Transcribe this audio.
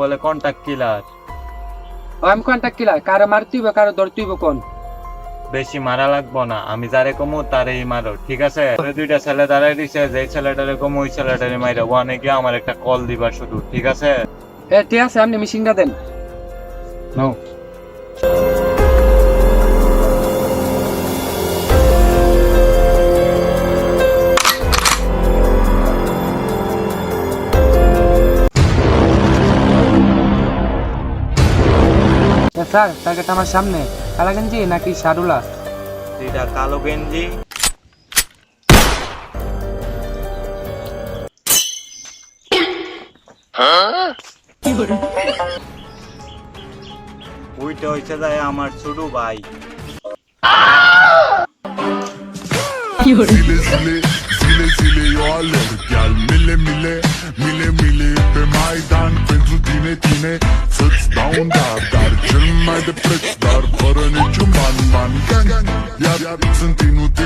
বলে contact killer আমি contact killer কারও মারতিব কারও ধরতিব কোন? বেশি মারা লাগবো না। আমি যারে কমু তারেই মারো ঠিক আছে? ওই দুইটা ছেলে দাঁড়াই দিছে যে ছেলেটারে কমু ওই ছেলেটারে মাইরা ওয়ানে গিয়ে আমার একটা কল দিবা শুধু ঠিক আছে? এ ঠিক আছে আপনি মিশিংটা দেন। নাও। স্যার টার্গেট আমার সামনে কালাগঞ্জি নাকি সারুলা দুইটা কালো গেঞ্জি ওইটা হইছে যায় আমার ছোট ভাই Zile zile, tine, tine Să-ți dau un dar, dar cel mai de preț Dar fără niciun ban, ban, gang Iar, iar sunt inutile